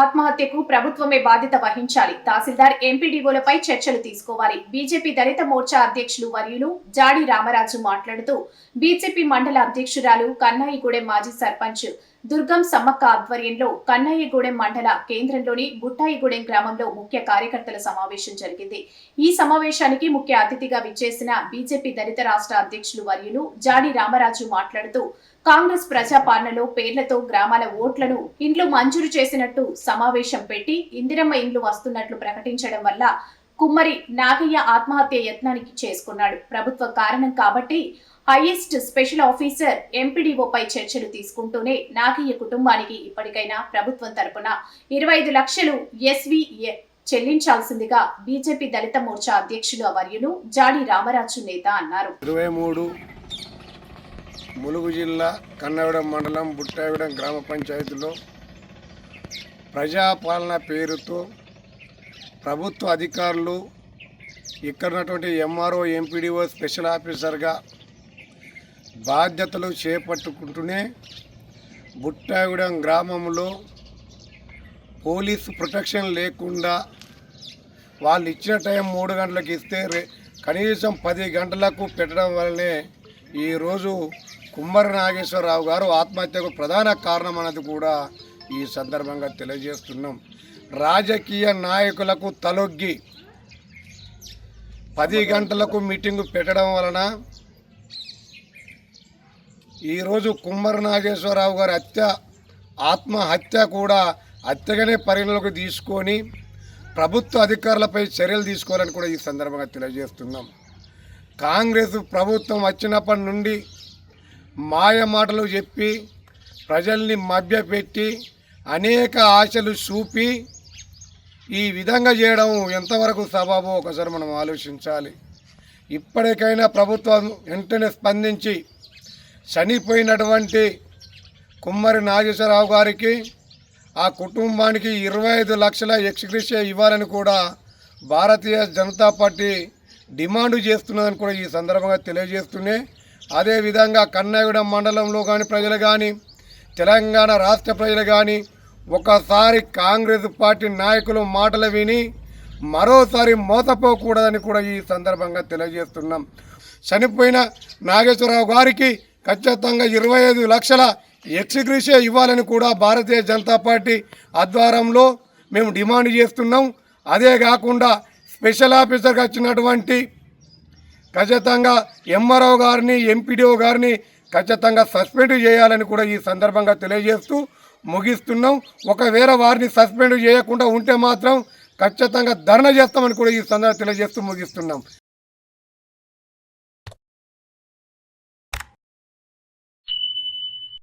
ఆత్మహత్యకు ప్రభుత్వమే బాధ్యత వహించాలి. తహసీల్దార్ ఎంపీడీఓలపై చర్చలు తీసుకోవాలి. బీజేపీ దళిత మోర్చా అధ్యక్షులు వర్యులు జాడి రామరాజు మాట్లాడుతూ బీజేపీ మండల అధ్యక్షురాలు కన్నాయిగూడెం మాజీ సర్పంచ్ దుర్గం సమ్మక్క ఆధ్వర్యంలో కన్నయ్యగూడెం మండల కేంద్రంలోని బుట్టాయిగూడెం గ్రామంలో ముఖ్య కార్యకర్తల సమావేశం జరిగింది. ఈ సమావేశానికి ముఖ్య అతిథిగా విచ్చేసిన బీజేపీ దళిత రాష్ట్ర అధ్యక్షులు వర్యులు జాడి రామరాజు మాట్లాడుతూ కాంగ్రెస్ ప్రజాపాలనలో పేర్లతో గ్రామాల ఓట్లను ఇండ్లు మంజూరు చేసినట్టు సమావేశం పెట్టి ఇందిరమ్మ ఇండ్లు వస్తున్నట్లు ప్రకటించడం వల్ల కుమ్మరి నాగయ్య ఆత్మహత్య యత్నానికి చేసుకున్నాడు. ప్రభుత్వ కారణం కాబట్టి హైయెస్ట్ స్పెషల్ ఆఫీసర్ ఎంపీడీఓపై చర్చలు తీసుకుంటూనే నాగయ్య కుటుంబానికి ఇప్పటికైనా ప్రభుత్వం తరపున ఇరవై ఐదు లక్షలు ఎస్వి చెల్లించాల్సిందిగా బీజేపీ దళిత మోర్చా అధ్యక్షులు వర్యులు జాడి రామరాజు నేత అన్నారు. ఇరవై మూడు ములుగు జిల్లా కన్నవిడం మండలం బుట్టావిడం గ్రామ పంచాయతీలో ప్రజాపాలన పేరుతో ప్రభుత్వ అధికారులు ఇక్కడ ఉన్నటువంటి ఎంఆర్ఓ ఎంపీడీఓ స్పెషల్ ఆఫీసర్గా బాధ్యతలు చేపట్టుకుంటూనే బుట్టాగూడెం గ్రామంలో పోలీసు ప్రొటెక్షన్ లేకుండా వాళ్ళు ఇచ్చిన టైం మూడు గంటలకు ఇస్తే కనీసం పది గంటలకు పెట్టడం వల్లనే ఈరోజు కుమ్మరి నాగేశ్వరరావు గారు ఆత్మహత్యకు ప్రధాన కారణం అన్నది కూడా ఈ సందర్భంగా తెలియజేస్తున్నాం. రాజకీయ నాయకులకు తలొగ్గి పది గంటలకు మీటింగు పెట్టడం వలన ఈరోజు కుమ్మరి నాగేశ్వరరావు గారి హత్య ఆత్మహత్య కూడా హత్యగానే పరిగణలోకి తీసుకొని ప్రభుత్వ అధికారులపై చర్యలు తీసుకోవాలని కూడా ఈ సందర్భంగా తెలియజేస్తున్నాం. కాంగ్రెస్ ప్రభుత్వం వచ్చినప్పటి నుండి మాయ మాటలు చెప్పి ప్రజల్ని మభ్యపెట్టి అనేక ఆశలు చూపి ఈ విధంగా చేయడం ఎంతవరకు సబాబో ఒకసారి మనం ఆలోచించాలి. ఇప్పటికైనా ప్రభుత్వం వెంటనే స్పందించి చనిపోయినటువంటి కుమ్మరి నాగేశ్వరరావు గారికి ఆ కుటుంబానికి ఇరవై ఐదు లక్షల ఎక్స్గ్రేషియా ఇవ్వాలని కూడా భారతీయ జనతా పార్టీ డిమాండ్ చేస్తున్నదని కూడా ఈ సందర్భంగా తెలియజేస్తూనే అదేవిధంగా కన్నగూడెం మండలంలో కానీ ప్రజలు కానీ తెలంగాణ రాష్ట్ర ప్రజలు కానీ ఒకసారి కాంగ్రెస్ పార్టీ నాయకులు మాటలు విని మరోసారి మోసపోకూడదని కూడా ఈ సందర్భంగా తెలియజేస్తున్నాం. చనిపోయిన నాగేశ్వరరావు గారికి ఖచ్చితంగా ఇరవై ఐదు లక్షల ఎక్స్గ్రీషే ఇవ్వాలని కూడా భారతీయ జనతా పార్టీ ఆధ్వర్యంలో మేము డిమాండ్ చేస్తున్నాం. అదే కాకుండా స్పెషల్ ఆఫీసర్గా వచ్చినటువంటి ఖచ్చితంగా ఎంఆర్ఓ గారిని ఎంపీడీఓ గారిని ఖచ్చితంగా సస్పెండ్ చేయాలని కూడా ఈ సందర్భంగా తెలియజేస్తూ ముగిస్తున్నాం. ఒకవేళ వారిని సస్పెండ్ చేయకుండా ఉంటే మాత్రం ఖచ్చితంగా ధర్నా చేస్తామని కూడా ఈ సందర్భంగా తెలియజేస్తూ ముగిస్తున్నాం.